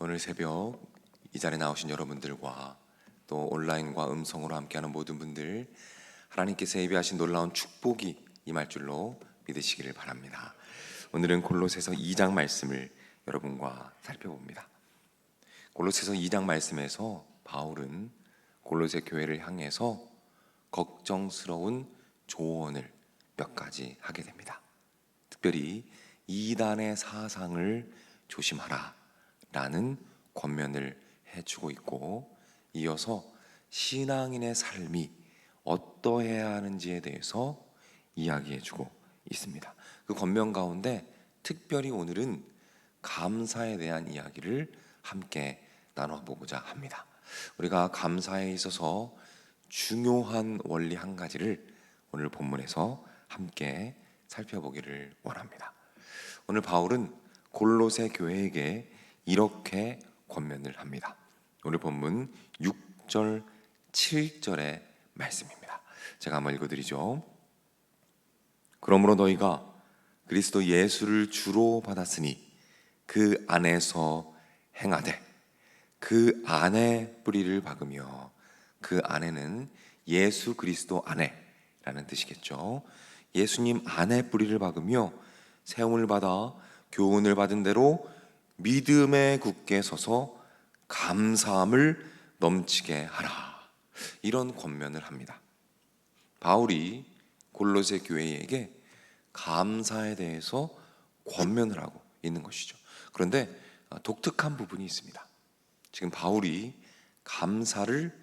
오늘 새벽 이 자리에 나오신 여러분들과 또 온라인과 음성으로 함께하는 모든 분들 하나님께서 예비하신 놀라운 축복이 임할 줄로 믿으시기를 바랍니다. 오늘은 골로새서 2장 말씀을 여러분과 살펴봅니다. 골로새서 2장 말씀에서 바울은 골로새 교회를 향해서 걱정스러운 조언을 몇 가지 하게 됩니다. 특별히 이단의 사상을 조심하라 라는 권면을 해주고 있고 이어서 신앙인의 삶이 어떠해야 하는지에 대해서 이야기해주고 있습니다. 그 권면 가운데 특별히 오늘은 감사에 대한 이야기를 함께 나눠보고자 합니다. 우리가 감사에 있어서 중요한 원리 한 가지를 오늘 본문에서 함께 살펴보기를 원합니다. 오늘 바울은 골로새 교회에게 이렇게 권면을 합니다. 오늘 본문 6절 7절의 말씀입니다. 제가 한번 읽어드리죠. 그러므로 너희가 그리스도 예수를 주로 받았으니 그 안에서 행하되 그 안에 뿌리를 박으며 그 안에는 예수 그리스도 안에라는 뜻이겠죠. 예수님 안에 뿌리를 박으며 세움을 받아 교훈을 받은 대로 믿음에 굳게 서서 감사함을 넘치게 하라. 이런 권면을 합니다. 바울이 골로새 교회에게 감사에 대해서 권면을 하고 있는 것이죠. 그런데 독특한 부분이 있습니다. 지금 바울이 감사를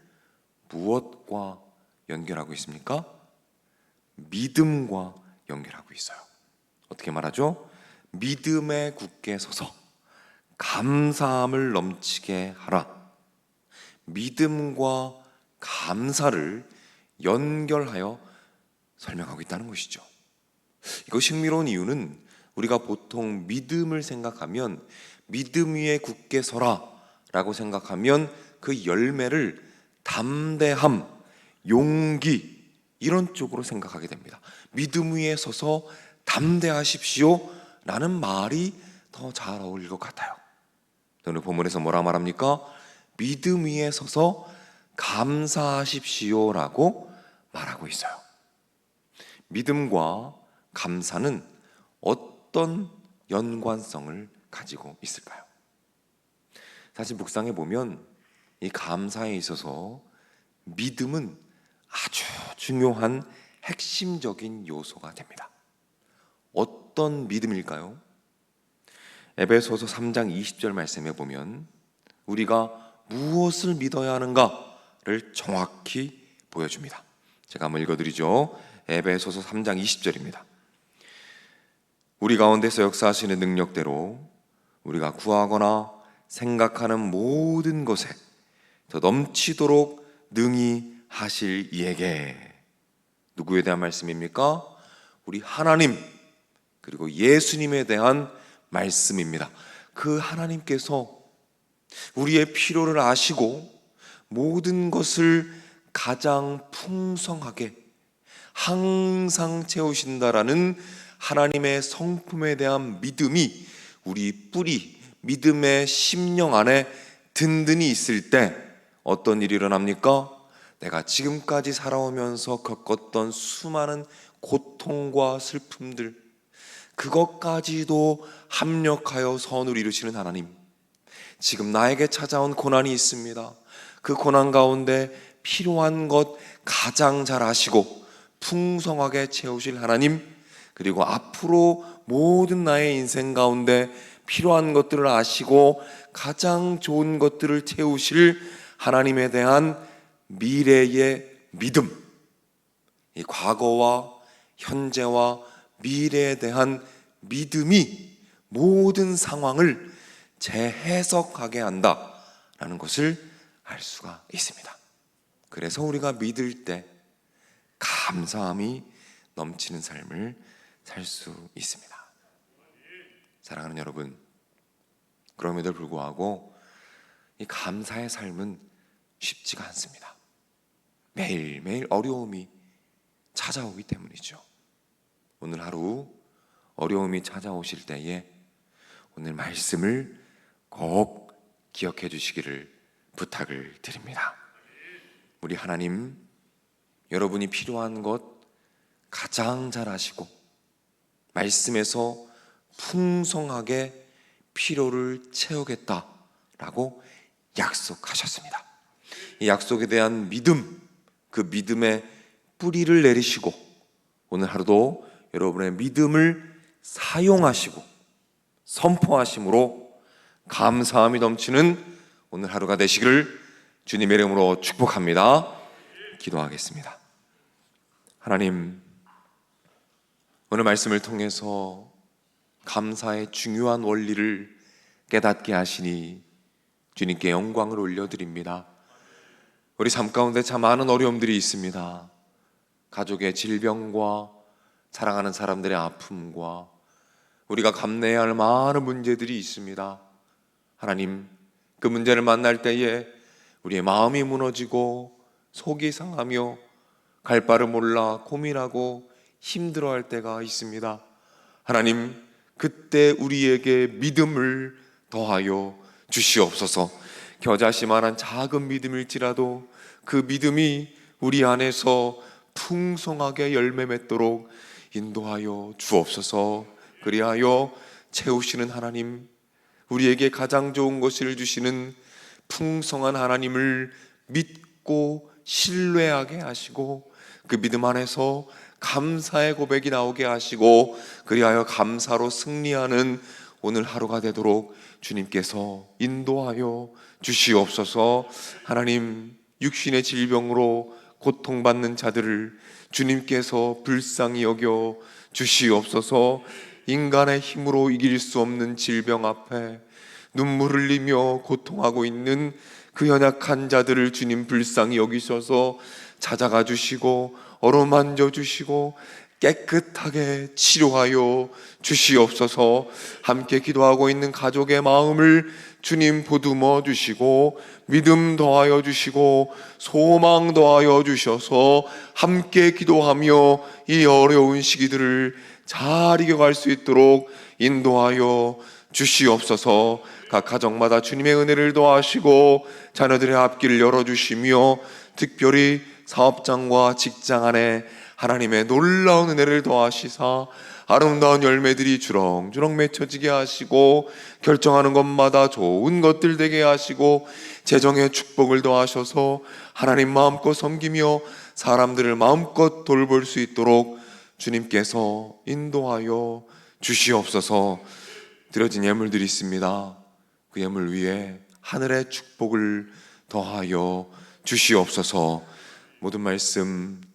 무엇과 연결하고 있습니까? 믿음과 연결하고 있어요. 어떻게 말하죠? 믿음에 굳게 서서 감사함을 넘치게 하라. 믿음과 감사를 연결하여 설명하고 있다는 것이죠. 이거 흥미로운 이유는 우리가 보통 믿음을 생각하면 믿음 위에 굳게 서라라고 생각하면 그 열매를 담대함, 용기 이런 쪽으로 생각하게 됩니다. 믿음 위에 서서 담대하십시오 라는 말이 더 잘 어울릴 것 같아요. 오늘 본문에서 뭐라 말합니까? 믿음 위에 서서 감사하십시오라고 말하고 있어요. 믿음과 감사는 어떤 연관성을 가지고 있을까요? 사실 묵상해 보면 이 감사에 있어서 믿음은 아주 중요한 핵심적인 요소가 됩니다. 어떤 믿음일까요? 에베소서 3장 20절 말씀에 보면 우리가 무엇을 믿어야 하는가를 정확히 보여줍니다. 제가 한번 읽어드리죠. 에베소서 3장 20절입니다. 우리 가운데서 역사하시는 능력대로 우리가 구하거나 생각하는 모든 것에 더 넘치도록 능히 하실 이에게 누구에 대한 말씀입니까? 우리 하나님 그리고 예수님에 대한 말씀입니다. 그 하나님께서 우리의 필요를 아시고 모든 것을 가장 풍성하게 항상 채우신다라는 하나님의 성품에 대한 믿음이 우리 뿌리, 믿음의 심령 안에 든든히 있을 때 어떤 일이 일어납니까? 내가 지금까지 살아오면서 겪었던 수많은 고통과 슬픔들, 그것까지도 합력하여 선을 이루시는 하나님. 지금 나에게 찾아온 고난이 있습니다. 그 고난 가운데 필요한 것 가장 잘 아시고 풍성하게 채우실 하나님, 그리고 앞으로 모든 나의 인생 가운데 필요한 것들을 아시고 가장 좋은 것들을 채우실 하나님에 대한 미래의 믿음, 이 과거와 현재와 미래에 대한 믿음이 모든 상황을 재해석하게 한다라는 것을 알 수가 있습니다. 그래서 우리가 믿을 때 감사함이 넘치는 삶을 살 수 있습니다. 사랑하는 여러분, 그럼에도 불구하고 이 감사의 삶은 쉽지가 않습니다. 매일매일 어려움이 찾아오기 때문이죠. 오늘 하루 어려움이 찾아오실 때에 오늘 말씀을 꼭 기억해 주시기를 부탁을 드립니다. 우리 하나님, 여러분이 필요한 것 가장 잘 아시고, 말씀에서 풍성하게 필요를 채우겠다라고 약속하셨습니다. 이 약속에 대한 믿음, 그 믿음의 뿌리를 내리시고, 오늘 하루도 여러분의 믿음을 사용하시고, 선포하심으로 감사함이 넘치는 오늘 하루가 되시기를 주님의 이름으로 축복합니다. 기도하겠습니다. 하나님, 오늘 말씀을 통해서 감사의 중요한 원리를 깨닫게 하시니 주님께 영광을 올려드립니다. 우리 삶 가운데 참 많은 어려움들이 있습니다. 가족의 질병과 사랑하는 사람들의 아픔과 우리가 감내해야 할 많은 문제들이 있습니다. 하나님, 그 문제를 만날 때에 우리의 마음이 무너지고 속이 상하며 갈 바를 몰라 고민하고 힘들어 할 때가 있습니다. 하나님, 그때 우리에게 믿음을 더하여 주시옵소서. 겨자씨만한 작은 믿음일지라도 그 믿음이 우리 안에서 풍성하게 열매 맺도록 인도하여 주옵소서. 그리하여 채우시는 하나님, 우리에게 가장 좋은 것을 주시는 풍성한 하나님을 믿고 신뢰하게 하시고 그 믿음 안에서 감사의 고백이 나오게 하시고 그리하여 감사로 승리하는 오늘 하루가 되도록 주님께서 인도하여 주시옵소서 하나님 육신의 질병으로 고통받는 자들을 주님께서 불쌍히 여겨 주시옵소서. 인간의 힘으로 이길 수 없는 질병 앞에 눈물 흘리며 고통하고 있는 그 연약한 자들을 주님 불쌍히 여기셔서 찾아가 주시고 어루만져 주시고 깨끗하게 치료하여 주시옵소서. 함께 기도하고 있는 가족의 마음을 주님 보듬어 주시고 믿음 더하여 주시고 소망 더하여 주셔서 함께 기도하며 이 어려운 시기들을 잘 이겨갈 수 있도록 인도하여 주시옵소서. 각 가정마다 주님의 은혜를 더하시고 자녀들의 앞길을 열어주시며 특별히 사업장과 직장 안에 하나님의 놀라운 은혜를 더하시사 아름다운 열매들이 주렁주렁 맺혀지게 하시고 결정하는 것마다 좋은 것들 되게 하시고 재정의 축복을 더하셔서 하나님 마음껏 섬기며 사람들을 마음껏 돌볼 수 있도록 주님께서 인도하여 주시옵소서 드려진 예물들이 있습니다. 그 예물 위에 하늘의 축복을 더하여 주시옵소서 모든 말씀